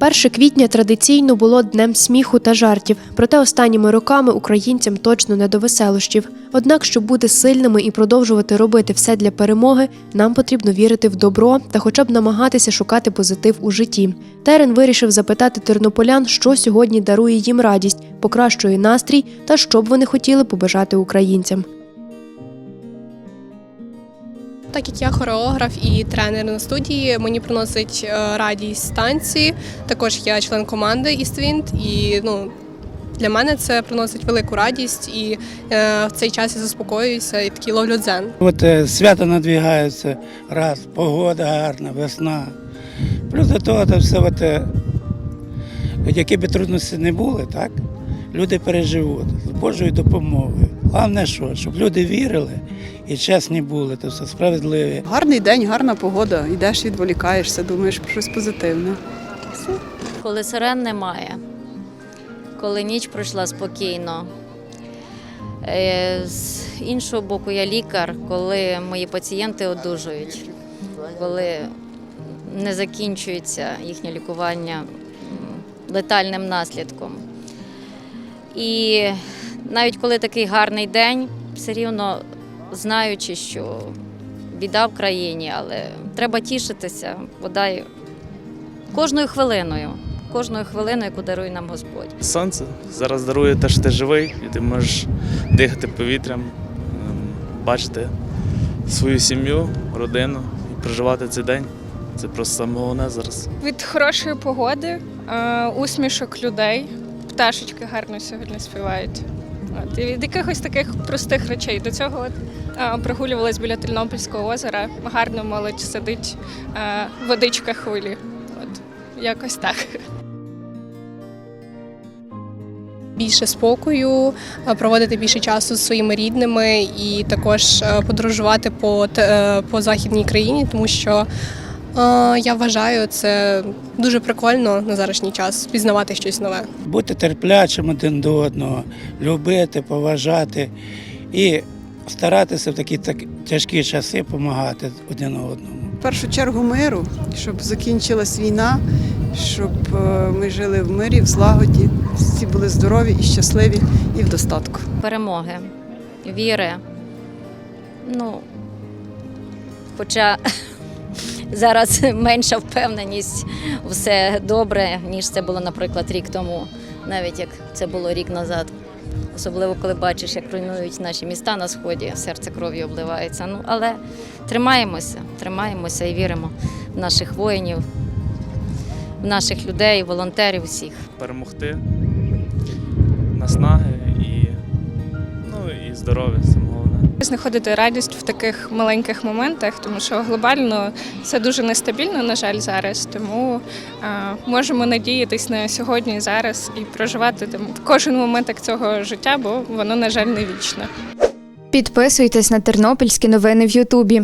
1 квітня традиційно було днем сміху та жартів, проте останніми роками українцям точно не до веселощів. Однак, щоб бути сильними і продовжувати робити все для перемоги, нам потрібно вірити в добро та хоча б намагатися шукати позитив у житті. Терен вирішив запитати тернополян, що сьогодні дарує їм радість, покращує настрій та що б вони хотіли побажати українцям. Так як я хореограф і тренер на студії, мені приносить е, радість танці. Також я член команди Іствінт, і ну для мене це приносить велику радість. І е, в цей час я заспокоююся і такий ловлю дзен. От е, свято надвігається, раз, погода гарна, весна. Плюс до того, це все, от, е, які б трудності не були, так? Люди переживуть з Божою допомогою. Головне, що, щоб люди вірили і чесні були, то все справедливі. Гарний день, гарна погода. Йдеш, відволікаєшся, думаєш про щось позитивне. коли сирен немає, коли ніч пройшла спокійно. Е, З іншого боку, я лікар, коли мої пацієнти одужують, коли не закінчується їхнє лікування летальним наслідком. І навіть коли такий гарний день, все рівно знаючи, що біда в країні, але треба тішитися, бодай кожною хвилиною, кожною хвилиною, яку дарує нам Господь. Сонце зараз дарує те, що ти живий, і ти можеш дихати повітрям, ем, бачити свою сім'ю, родину і проживати цей день. Це просто саме головне зараз. Від хорошої погоди, е, усмішок людей, пташечки гарно сьогодні співають. От, від якихось таких простих речей. До цього от, е, прогулювалась біля Тернопільського озера, гарно молодь сидить, е, водичка хвилі. От, якось так. Більше спокою, е, проводити більше часу з своїми рідними і також е, подорожувати по, е, по західній країні, тому що я вважаю це дуже прикольно на зарашній час пізнавати щось нове. Бути терплячим один до одного, любити, поважати і старатися в такі так, тяжкі часи допомагати один одному. В першу чергу миру, щоб закінчилась війна, щоб е, ми жили в мирі, в злагоді, всі були здорові і щасливі і в достатку. Перемоги, віри. Ну, хоча зараз менша впевненість, все добре, ніж це було, наприклад, рік тому, навіть як це було рік назад. Особливо, коли бачиш, як руйнують наші міста на сході, серце кров'ю обливається. Ну, але тримаємося, тримаємося і віримо в наших воїнів, в наших людей, волонтерів усіх. Перемогти, наснаги і, ну, і здоров'я. Знаходити радість в таких маленьких моментах, тому що глобально це дуже нестабільно, на жаль, зараз. Тому можемо надіятись на сьогодні зараз і проживати там кожен моменток цього життя, бо воно, на жаль, не вічне. Підписуйтесь на тернопільські новини в Ютубі.